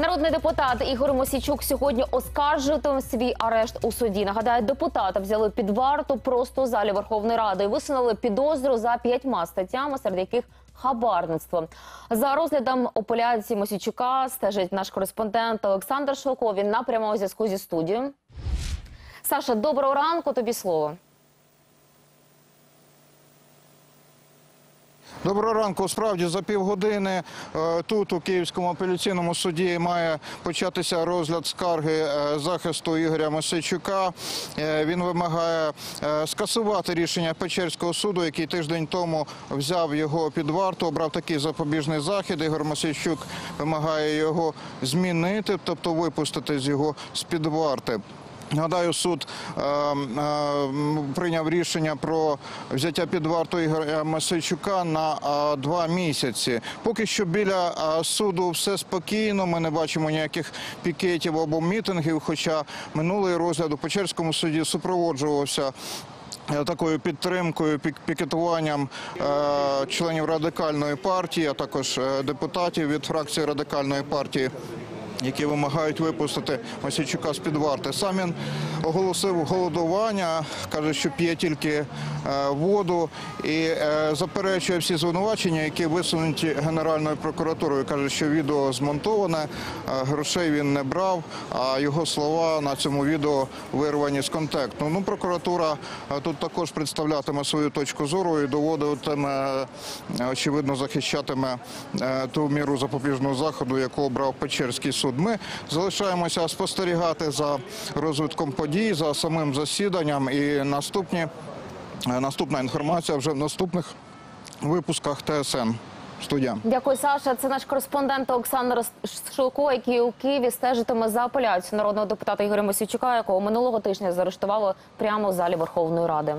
Народний депутат Ігор Мосійчук сьогодні оскаржуватиме свій арешт у суді. Нагадаю, депутата взяли під варту просто у залі Верховної Ради і висунули підозру за п'ятьма статтями, серед яких хабарництво. За розглядом апеляції Мосійчука стежить наш кореспондент Олександр Шилко. Він на прямому зв'язку зі студією. Саша, доброго ранку. Тобі слово. Доброго ранку. Справді за півгодини е, тут у Київському апеляційному суді має початися розгляд скарги е, захисту Ігоря Мосейчука. Е, Він вимагає скасувати рішення Печерського суду, який тиждень тому взяв його під варту, обрав такий запобіжний захід. Ігор Мосейчук вимагає його змінити, тобто випустити з його з під варти. Нагадаю, суд е, е, прийняв рішення про взяття під варту Ігоря Масейчука на е, два місяці. Поки що біля е, суду все спокійно. Ми не бачимо ніяких пікетів або мітингів. Хоча минулий розгляд у Печерському суді супроводжувався. е, Такою підтримкою, пікетуванням е, членів радикальної партії, а також е, депутатів від фракції радикальної партії які вимагають випустити Масійчука з під варти. Сам він оголосив голодування, каже, що п'є тільки е, воду і е, заперечує всі звинувачення, які висунуті Генеральною прокуратурою. Каже, що відео змонтоване, е, грошей він не брав, а його слова на цьому відео вирвані з контексту. Ну, прокуратура тут також представлятиме свою точку зору і доводитиме, очевидно, захищатиме ту міру запобіжного заходу, яку обрав Печерський суд. Ми залишаємося спостерігати за розвитком подій, за самим засіданням і наступні, е, наступна інформація вже в наступних випусках ТСН. Студія. Дякую, Саша. Це наш кореспондент Олександр Шилко, який у Києві стежитиме за апеляцією народного депутата Ігоря Мосійчука, якого минулого тижня заарештували прямо в залі Верховної Ради.